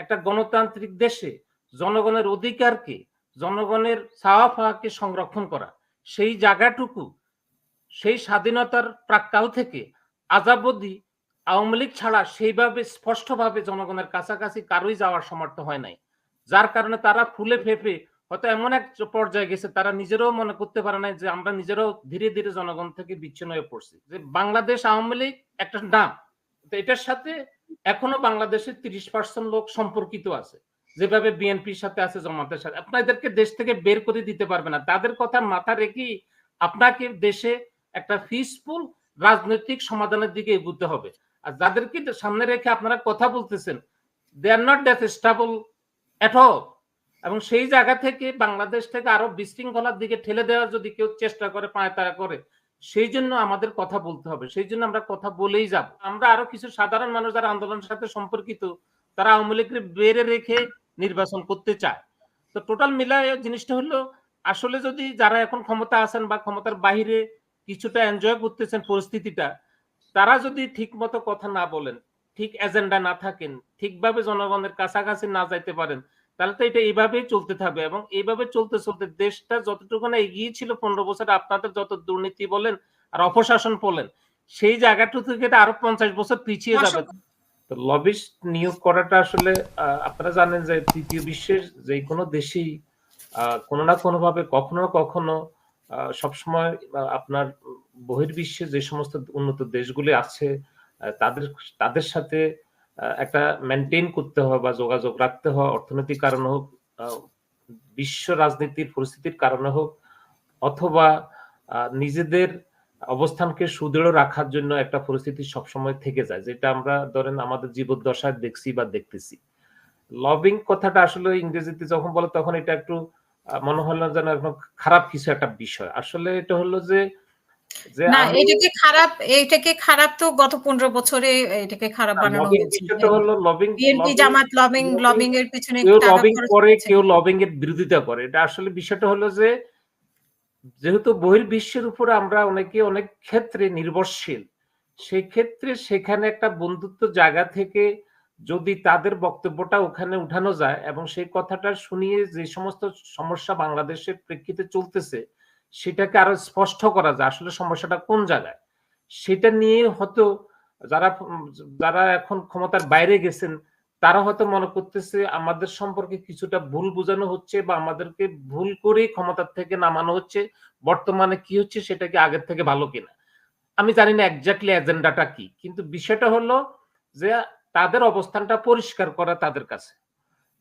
একটা গণতান্ত্রিক দেশে জনগণের অধিকারকে, জনগণের চাওয়া সংরক্ষণ করা, সেই জায়গাটুকু, সেই স্বাধীনতার প্রাক্কাল থেকে আজাবদি আওয়ামী লীগ ছাড়া সেইভাবে স্পষ্টভাবে জনগণের কাছাকাছি কারোই যাওয়ার সমর্থ হয় নাই। যার কারণে তারা ফুলে ফেপে হয়তো এমন এক পর্যায়ে গেছে, তারা নিজেরাও মনে করতে পারে না যে আমরা নিজেরাও ধীরে ধীরে জনগণ থেকে বিচ্ছিন্ন হয়ে পড়ছি। যে বাংলাদেশ আওয়ামী লীগ একটা নাম এটার সাথে এখনও বাংলাদেশের তিরিশ পার্সেন্ট লোক সম্পর্কিত আছে। যেভাবে বিএনপির সাথে আছে, জমাতের সাথে। আপনাদেরকে দেশ থেকে বের করে দিতে পারবে না। তাদের কথা মাথা রেখেই আপনাকে দেশে একটা পিসফুল রাজনৈতিক সমাধানের দিকে এগুতে হবে। আর যাদেরকে সামনে রেখে আপনারা কথা বলতেছেন they are not that stable at all এবং সেই জায়গা থেকে বাংলাদেশ থেকে আরও বিশৃঙ্খলার দিকে ঠেলে দেওয়ার যদি কেউ চেষ্টা করে, পায় তারা করে সেই জন্য আমাদের কথা বলতে হবে, সেই জন্য আমরা কথা বলেই যাব। আমরা আরও কিছু সাধারণ মানুষ যারা আন্দোলনের সাথে সম্পর্কিত, তারা আওয়ামী লীগকে বেড়ে রেখে নির্বাচন করতে চায়। তো টোটাল মিলায় জিনিসটা হলো, আসলে যদি যারা এখন ক্ষমতা আছেন বা ক্ষমতার বাহিরে কিছুটা এনজয় করতেছেন পরিস্থিতিটা, তারা যদি ঠিক মতো কথা না বলেন, ঠিক এজেন্ডা না থাকেন, ঠিকভাবে জনগণের কাছাকাছি না যাইতে পারেন তাহলে তো এটা এইভাবেই চলতে থাকবে এবং এইভাবে চলতে চলতে দেশটা যতটুকু না এগিয়ে ছিল পনেরো বছর আপনাদের যত দুর্নীতি বলেন আর অপশাসন বলেন সেই জায়গাটু থেকে আরও পঞ্চাশ বছর পিছিয়ে যাবে। তো লবিস্ট নিয়োগ করাটা আসলে আপনারা জানেন যে তৃতীয় বিশ্বের যে কোনো দেশেই কোনো না কোনো ভাবে কখনো না কখনো সবসময় আপনার বহির্বিশ্বে যে সমস্ত উন্নত দেশগুলি আছে তাদের তাদের সাথে একটা মেনটেন করতে হয় বা যোগাযোগ রাখতে হয় অর্থনৈতিক কারণে হোক বিশ্ব রাজনীতির পরিস্থিতির কারণে হোক, অথবা নিজেদের অবস্থানকে সুদৃঢ় রাখার জন্য একটা পরিস্থিতি সবসময় থেকে যায়, যেটা আমরা ধরেন আমাদের জীবদ্দশায় দেখছি বা দেখতেছি। লবিং কথাটা আসলে ইংরেজিতে যখন বলে, তখন এটা একটু মনে হলো যেন খারাপ কিছু একটা বিষয়। আসলে এটা হলো যে না এটাকে খারাপ এটাকে খারাপ তো গত পনেরো বছরে এটাকে খারাপ বানানো হয়েছে হলো lobbying BNP Jamaat lobbying lobbying এর পিছনে কেউ লবিং করে কেউ লবিং এর বিরোধিতা করে। এটা আসলে বিষয়টা হলো যে যেহেতু বহির্বিশ্বের উপরে আমরা অনেকে অনেক ক্ষেত্রে নির্ভরশীল সেই ক্ষেত্রে সেখানে একটা বন্ধুত্ব জায়গা থেকে যদি তাদের বক্তব্যটা ওখানে উঠানো যায় এবং সেই কথাটা শুনিয়ে যে সমস্ত সমস্যা বাংলাদেশের প্রেক্ষিতে চলতেছে সেটাকে আরও স্পষ্ট করা যায়, আসলে সমস্যাটা কোন জায়গায়? সেটা নিয়ে হয়তো যারা যারা এখন ক্ষমতার বাইরে গেছেন, তারা হয়তো মনে করতেছে আমাদের সম্পর্কে কিছুটা ভুল বোঝানো হচ্ছে বা আমাদেরকে ভুল করে ক্ষমতার থেকে নামানো হচ্ছে, বর্তমানে কি হচ্ছে সেটা কি আগের থেকে ভালো কিনা। আমি জানি না একজাক্টলি এজেন্ডাটা কি, কিন্তু বিষয়টা হলো যে তাদের অবস্থানটা পরিষ্কার করা তাদের কাছে।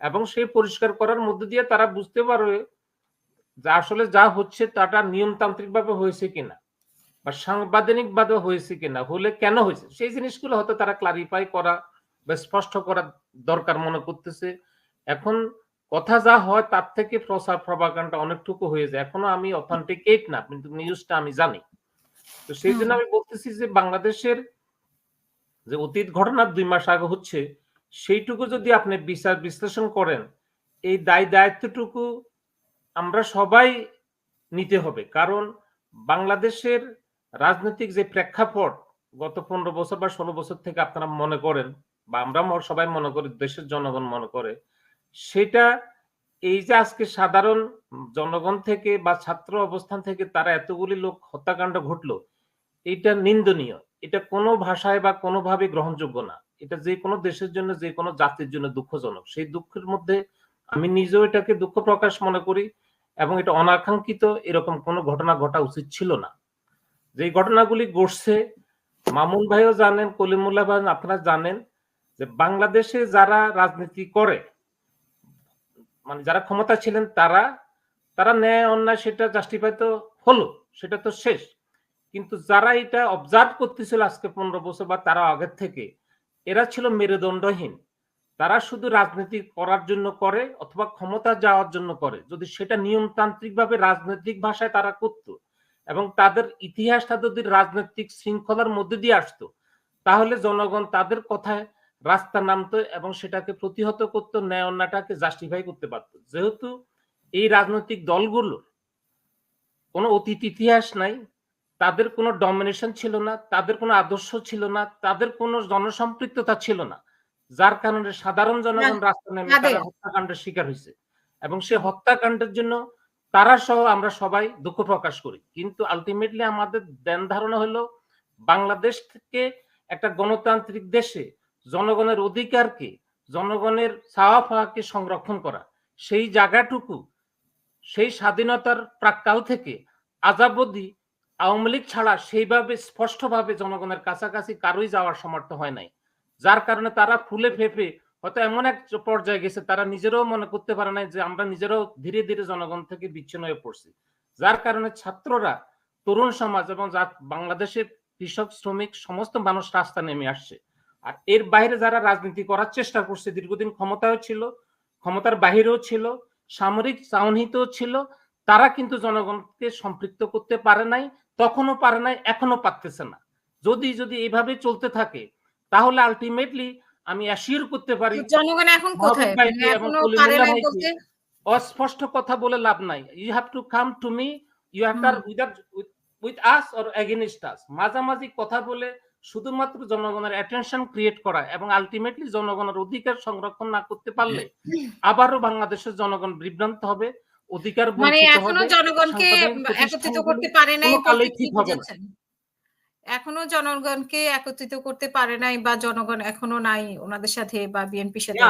এবং সেই পরিষ্কার করার মধ্যে দিয়ে তারা বুঝতে পারবে যে আসলে যা হচ্ছে তাটা নিয়মতান্ত্রিক ভাবে হয়েছে কিনা বা সাংবিধানিক ভাবে হয়েছে কিনা হলে কেন হয়েছে? সেই জিনিসগুলো হয়তো তারা ক্লারিফাই করা বা স্পষ্ট করা দরকার মনে করতেছে। এখন কথা যা হয় তার থেকে প্রসার প্রভাকাণ্ডটা অনেকটুকু হয়ে যায়। এখনও আমি অথেন্টিকেট না কিন্তু নিউজটা আমি জানি। তো সেই জন্য আমি বলতেছি যে বাংলাদেশের যে অতীত ঘটনা দুই মাস আগে হচ্ছে সেইটুকু যদি আপনি বিচার বিশ্লেষণ করেন এই দায় দায়িত্বটুকু আমরা সবাই নিতে হবে। কারণ বাংলাদেশের রাজনৈতিক যে প্রেক্ষাপট গত পনেরো বছর বা ষোলো বছর থেকে আপনারা মনে করেন বা আমরা সবাই মনে করি, দেশের জনগণ মনে করে, সেটা এই যে আজকে সাধারণ জনগণ থেকে বা ছাত্র অবস্থান থেকে তারা এতগুলি লোক হত্যাকাণ্ড ঘটলো, এটা নিন্দনীয়। এটা কোনো ভাষায় বা কোনোভাবে গ্রহণযোগ্য না। এটা যে কোনো দেশের জন্য, যে কোনো জাতির জন্য দুঃখজনক। সেই দুঃখের মধ্যে আমি নিজেও এটাকে দুঃখ প্রকাশ মনে করি। এবং এটা অনাকাঙ্ক্ষিত এরকম কোনো ঘটনা ঘটা উচিত ছিল না। যে ঘটনাগুলি ঘটছে, মামুন ভাইও জানেন কলিমুল্লাহ ভাই আপনারা জানেন যে বাংলাদেশে যারা রাজনীতি করে মানে যারা ক্ষমতা ছিলেন তারা তারা ন্যায় অন্যায় সেটা জাস্টিফাই তো হলো, সেটা তো শেষ। কিন্তু যারা এটা অবজার্ভ করতেছিল আজকে পনেরো বছর বা তারা আগের থেকে, এরা ছিল মেরুদণ্ডহীন। তারা শুধু রাজনীতি করার জন্য করে অথবা ক্ষমতা যাওয়ার জন্য করে। যদি সেটা নিয়মতান্ত্রিক ভাবে রাজনৈতিক ভাষায় তারা করত এবং তাদের ইতিহাসটা যদি রাজনৈতিক শৃঙ্খলার মধ্যে দিয়ে আসতো, তাহলে জনগণ তাদের কথায় রাস্তা নামতো এবং সেটাকে প্রতিহত করতো, ন্যায় অন্যায়টাকে জাস্টিফাই করতে পারত। যেহেতু এই রাজনৈতিক দলগুলো কোনো অতীত ইতিহাস নাই, তাদের কোনো ডমিনেশন ছিল না, তাদের কোনো আদর্শ ছিল না, তাদের কোনো জনসম্পৃক্ততা ছিল না। যার কারণে সাধারণ জনগণ রাস্তা নেমে তারা হত্যাকাণ্ডের শিকার হয়েছে। এবং সে হত্যাকাণ্ডের জন্য তারা সহ আমরা সবাই দুঃখ প্রকাশ করি। কিন্তু আলটিমেটলি আমাদের ধ্যান ধারণা হলো বাংলাদেশ থেকে একটা গণতান্ত্রিক দেশে জনগণের অধিকারকে জনগণের পাওয়াকে সংরক্ষণ করা সেই জায়গাটুকু সেই স্বাধীনতার প্রাককাল থেকে আজাবদি আওয়ামী লীগ ছাড়া সেইভাবে স্পষ্টভাবে জনগণের কাছাকাছি কারোই যাওয়ার সমর্থ হয় নাই। যার কারণে তারা ফুলে ফেপে হয়তো এমন এক পর্যায়ে গেছে, তারা নিজেরাও মনে করতে পারে না যে আমরা নিজেরাও ধীরে ধীরে জনগণ থেকে বিচ্ছিন্ন হয়ে পড়ছি। যার কারণে ছাত্ররা, তরুণ সমাজ এবং বাংলাদেশের কৃষক, শ্রমিক, সমস্ত মানুষ রাস্তা নেমে আসছে। আর এর বাইরে যারা রাজনীতি করার চেষ্টা করছে, দীর্ঘদিন ক্ষমতাও ছিল, ক্ষমতার বাহিরেও ছিল, সামরিক চাউনিতেও ছিল, তারা কিন্তু জনগণকে সম্পৃক্ত করতে পারে নাই, তখনও পারে নাই এখনও পারতেছে না। যদি যদি এইভাবে চলতে থাকে তাহলে আলটিমেটলি আমি অ্যাসিওর করতে পারি জনগণ এখন কোথায়? এখনও বলতে? অস্পষ্ট কথা বলে লাভ নাই। You have to come to me you have. Whether with us or against us মাঝামাঝি কথা বলে শুধুমাত্র জনগণের অ্যাটেনশন ক্রিয়েট করা এবং আলটিমেটলি জনগণের অধিকার সংরক্ষণ না করতে পারলে আবারও বাংলাদেশের জনগণ বিভ্রান্ত হবে অধিকার মানে এখনও জনগণকে একত্রিত করতে পারে নাই ঠিক হবে? এখনও জনগণকে একত্রিত করতে পারে নাই বা জনগণ এখনও নাই ওনাদের সাথে বা বিএনপির সাথে।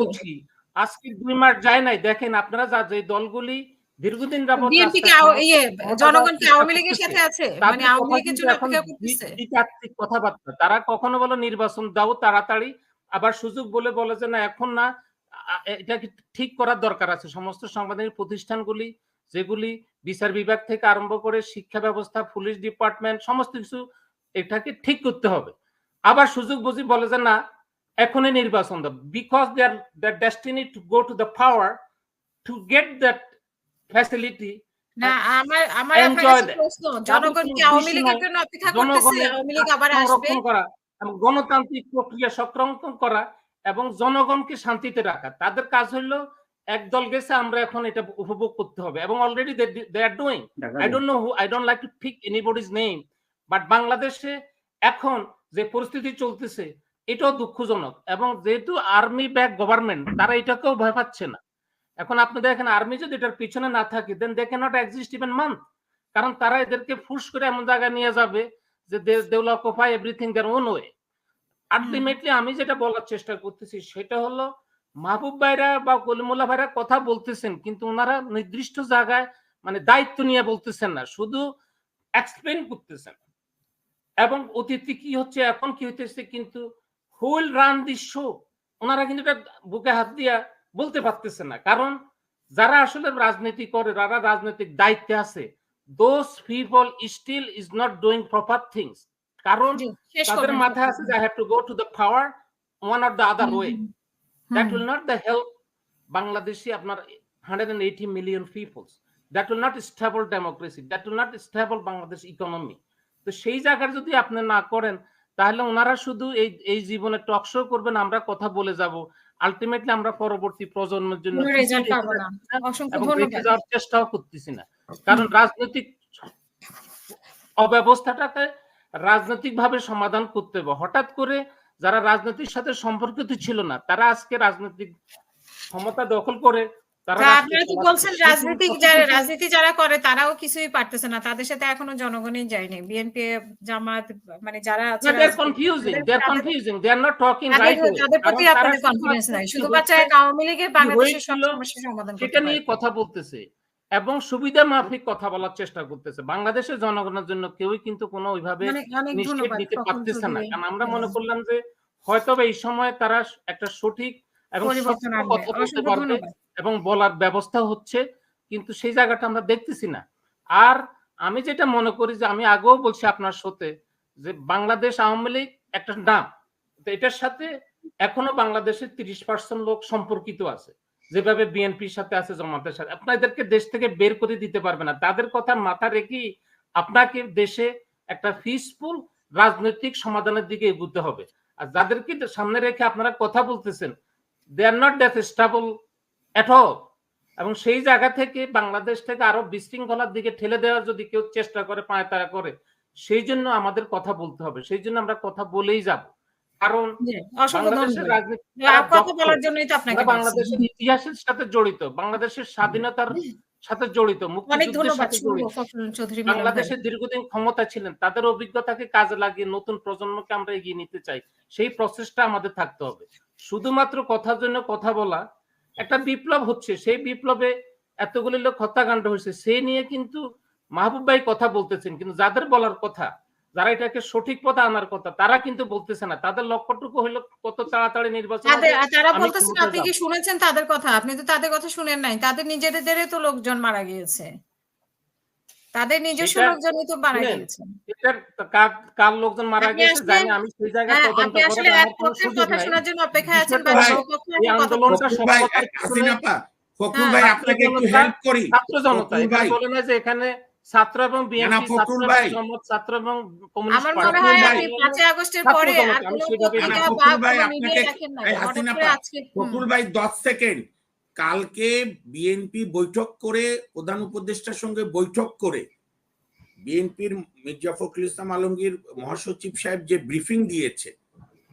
বলছি আজকে দুই মাস যায় নাই। দেখেন আপনারা যা যে দলগুলি দীর্ঘদিন যাবত বিএনপি ইয়ে ক্ষমতা জনগণ কি আওয়ামী লীগের সাথে আছে মানে আওয়ামী লীগের জন্য অপেক্ষা করতেছে। দ্বিতাত্ত্বিক কথাবার্তা। তারা কখনো বলে নির্বাচন দাও তাড়াতাড়ি আবার সুযোগ বলে বলে যে না এখন না এটাকে ঠিক করার দরকার আছে? সমস্ত সাংবাদিক প্রতিষ্ঠানগুলি যেগুলি বিচার বিভাগ থেকে আরম্ভ করে শিক্ষা ব্যবস্থা পুলিশ ডিপার্টমেন্ট সমস্ত কিছু এটাকে ঠিক করতে হবে। আবার সুযোগ বুঝি বলে যে না এখনই নির্বাচন দাও because they are the destiny to go to the power to get that facility না আমার আমার. প্রশ্ন জনগণ কি আওয়ামী লীগের জন্য অপেক্ষা করতেছে আওয়ামী লীগ আবার আসবে? করা এবং গণতান্ত্রিক প্রক্রিয়া সংরক্ষণ করা এবং জনগণকে শান্তিতে রাখা। তাদের কাজ হলো এক দল গেছে আমরা এখন এটা উপভোগ করতে হবে। এবং already they are doing I don't know who I don't like to pick anybody's name but বাংলাদেশে এখন যে পরিস্থিতি চলতেছে এটাও দুঃখজনক। এবং যেহেতু আর্মি ব্যাক গভর্নমেন্ট তারা এটাকেও ভয় পাচ্ছে না। এখন আপনি দেখেন আর্মি যদি এটার পিছনে না থাকে then they cannot exist even month কারণ তারা এদেরকে ফুস করে এমন জায়গায় নিয়ে যাবে যে they will occupy everything their own way ultimately আমি যেটা বলার চেষ্টা করতেছি সেটা হলো মাহবুব ভাইরা বা কলিমুল্লাহ ভাইরা কথা বলতেছেন কিন্তু ওনারা নির্দিষ্ট জায়গায় মানে দায়িত্ব নিয়ে বলতেছেন না শুধু এক্সপ্লেন করতেছেন। এবং অতীতে কি হচ্ছে এখন কি হইতেছে কিন্তু হুইল রান দি শো ওনারা কিন্তু এটা বুকে হাত দিয়া বলতে পারতেছেন না। কারণ যারা আসলে রাজনীতি করে যারা রাজনৈতিক দায়িত্বে আছে those people still is not doing proper things কারণ তাদের মাথায় আছে যে have to go to the power one or the other way that will not the help Bangladeshi আপনার 180 million peoples. That will not stable democracy. That will not stable Bangladesh economy. তো সেই জায়গার যদি আপনি না করেন তাহলে ওনারা শুধু এই এই জীবনে টক শো করবেন আমরা কথা বলে যাব। আলটিমেটলি আমরা পরবর্তী প্রজন্মের জন্য যাওয়ার চেষ্টাও করতেছি না। কারণ রাজনৈতিক অব্যবস্থাটাকে রাজনৈতিক ভাবে সমাধান করতে হবে। হঠাৎ করে যারা রাজনীতির সাথে সম্পর্কিত ছিল না তারা আজকে রাজনৈতিক ক্ষমতা দখল করে রাজনীতি যারা রাজনীতি যারা করে তারাও কিছুই পারতেছে না। তাদের সাথে এখনও জনগণই যায়নি। বিএনপি জামাত মানে যারা আছে confusing. তাদের- They're তাদের- confusing. They are not তাদের প্রতি আপনাদের কনফিডেন্স নাই। হয়েছে, এক আওয়ামী লীগের বাংলাদেশের সব সমস্যার সমাধান সেটা নিয়ে কথা বলতেছে। এবং সুবিধা মাফিক কথা বলার চেষ্টা করতেছে। বাংলাদেশের জনগণের জন্য কেউই কিন্তু কোনো ওইভাবে মানে নিশ্চিত নিতে পারতেছে না। কারণ আমরা মনে হ্যাঁ। করলাম যে হয়তো এই সময় তারা একটা সঠিক এবং। কথা বলতে পারবে এবং বলার ব্যবস্থা হচ্ছে কিন্তু সেই জায়গাটা আমরা দেখতেছি না। আর আমি যেটা মনে করি যে আমি আগেও বলছি আপনার সাথে যে বাংলাদেশ আওয়ামী লীগ একটা নাম। তো এটার সাথে এখনও বাংলাদেশের তিরিশ পার্সেন্ট লোক সম্পর্কিত আছে। যেভাবে বিএনপির সাথে আছে জামাতের সাথে, আপনাদেরকে দেশ থেকে বের করে দিতে পারবে না। তাদের কথা মাথা রেখেই আপনাকে দেশে একটা পিসফুল রাজনৈতিক সমাধানের দিকে এগুতে হবে। আর যাদেরকে সামনে রেখে আপনারা কথা বলতেছেন they are not that stable at all এবং সেই জায়গা থেকে বাংলাদেশ থেকে আরও বিশৃঙ্খলার দিকে ঠেলে দেওয়ার যদি কেউ চেষ্টা করে, পায় তারা করে, সেই জন্য আমাদের কথা বলতে হবে। সেই জন্য আমরা কথা বলেই যাব। কারণ বাংলাদেশের ইতিহাসের সাথে জড়িত বাংলাদেশের স্বাধীনতার সাথে জড়িত। বাংলাদেশের দীর্ঘদিন ক্ষমতা ছিলেন তাদের অভিজ্ঞতাকে কাজে লাগিয়ে নতুন প্রজন্মকে আমরা এগিয়ে নিতে চাই সেই প্রসেসটা আমাদের থাকতে হবে। শুধুমাত্র কথার জন্য কথা বলা একটা বিপ্লব হচ্ছে সেই বিপ্লবে এতগুলি লোক হত্যাকাণ্ড হয়েছে সেই নিয়ে কিন্তু মাহবুব ভাই কথা বলতেছেন কিন্তু যাদের বলার কথা যারা এটাকে সঠিক পথে আনার কথা তারা কিন্তু বলতেছে না। তাদের লক্ষ্যটুকু হলো কত তাড়াতাড়ি নির্বাচন তারা আমি বলতেছেন আপনি কি শুনেছেন তাদের কথা? আপনি তো তাদের কথা শুনেন নাই। তাদের নিজেদেরই তো লোকজন মারা গিয়েছে। তাদের নিজস্ব লোকজনই তো মারা গিয়েছে। এটার কার কার লোকজন মারা আসলে- জানি আমি সেই জায়গায় হ্যাঁ তদন্ত আসলে করার এক পক্ষের কথা শোনার জন্য অপেক্ষায় আছেন বা এই আন্দোলনটা ভাই হ্যাঁ, ভাই আপনাকে একটু হেল্প করি। ছাত্র জনতা বলে না যে এখানে ছাত্র এবং বিএনপি ছাত্র এবং কমিউনিস্ট পার্টি মনে ভাই। আপনি আগস্টের পরে আর কোনো সেভাবেই পত্রিকা জানি। বা ফখরুল ভাই, কোনো আপনাকে- মিডিয়ায় দেখেন নাই এই হঠাৎ হাসিনা করে পা, আজকে হুম। ফখরুল ভাই দশ সেকেন্ড কালকে বিএনপি বৈঠক করে প্রধান উপদেষ্টার সঙ্গে বৈঠক করে বিএনপির মির্জা ফখরুল ইসলাম আলমগীর মহাসচিব সাহেব যে ব্রিফিং দিয়েছে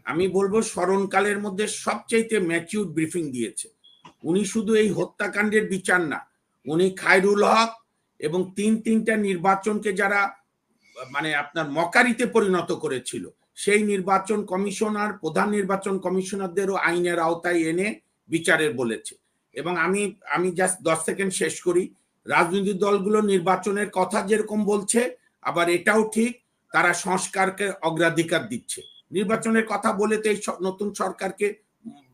আমি বলব স্মরণকালের মধ্যে সবচাইতে ম্যাচিউর ব্রিফিং দিয়েছে উনি শুধু এই হত্যাকাণ্ডের বিচার না উনি খায়রুল হক এবং তিন তিনটা নির্বাচনকে যারা মানে আপনার মকারিতে পরিণত করেছিল, সেই নির্বাচন কমিশনার, প্রধান নির্বাচন কমিশনারদেরও আইনের আওতায় এনে বিচারের বলেছে। এবং আমি আমি জাস্ট দশ সেকেন্ড শেষ করি। রাজনৈতিক দলগুলো নির্বাচনের কথা যেরকম বলছে, আবার এটাও ঠিক, তারা সংস্কারকে অগ্রাধিকার দিচ্ছে। নির্বাচনের কথা বলে তো এই নতুন সরকারকে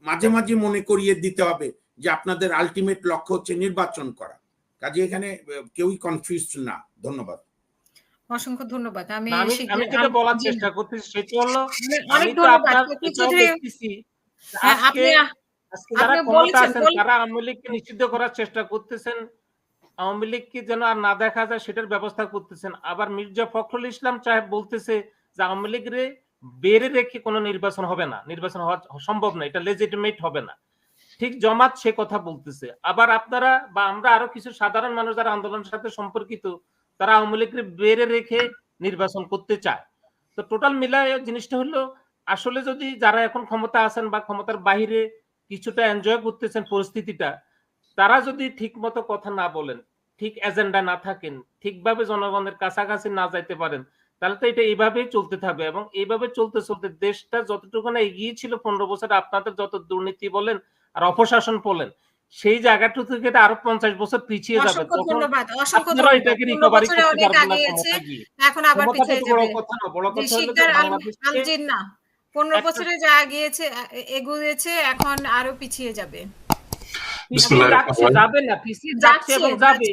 মাঝে মাঝে মনে করিয়ে দিতে হবে যে আপনাদের আলটিমেট লক্ষ্য হচ্ছে নির্বাচন করা। কাজে এখানে কেউই কনফিউজ না। ধন্যবাদ। অসংখ্য ধন্যবাদ। আমি আমি যেটা বলার চেষ্টা করতেছি সেটা হলো অনেক আমি তো ধন্যবাদ। হ্যাঁ, আপনি আজকে যারা ক্ষমতা আছেন তারা আওয়ামী লীগকে নিষিদ্ধ করার চেষ্টা করতেছেন। আওয়ামী লীগকে যেন আর না দেখা যায় সেটার ব্যবস্থা করতেছেন। আবার মির্জা ফখরুল ইসলাম সাহেব বলতেছে যে আওয়ামী লীগরে বেড়ে রেখে কোনো নির্বাচন হবে না। নির্বাচন হওয়া সম্ভব না এটা লেজিটিমেট হবে না। ঠিক জমাত সে কথা বলতেছে। আবার আপনারা বা আমরা আরও কিছু সাধারণ মানুষ যারা আন্দোলনের সাথে সম্পর্কিত, তারা আওয়ামী লীগকে বেড়ে রেখে নির্বাচন করতে চায়। তো টোটাল মিলায় জিনিসটা হলো, আসলে যদি যারা এখন ক্ষমতা আছেন বা ক্ষমতার বাইরে কিছুটা এনজয় করতেছেন পরিস্থিতিটা, তারা যদি ঠিক মতো কথা না বলেন, ঠিক এজেন্ডা না থাকেন, ঠিকভাবে জনগণের কাছাকাছি না যাইতে পারেন, তাহলে তো এটা এইভাবেই চলতে থাকবে এবং এইভাবে চলতে চলতে দেশটা যতটুকু না এগিয়ে ছিল পনেরো বছর, আপনাদের যত দুর্নীতি বলেন আর অপশাসন বলেন সেই জায়গাটু থেকে এটা আরও পঞ্চাশ বছর পিছিয়ে যাবে। আপনারা এটাকে রিকভারি করতে পারবেন না এখন আবার পিছিয়ে বড় কথা না বড় কথা হলো পনেরো বছরে যা আগিয়েছে আ- এগুয়েছে এখন আরও পিছিয়ে যাবে। যাবে না পিছিয়ে যাচ্ছে যাচ্ছে, এবং যাবে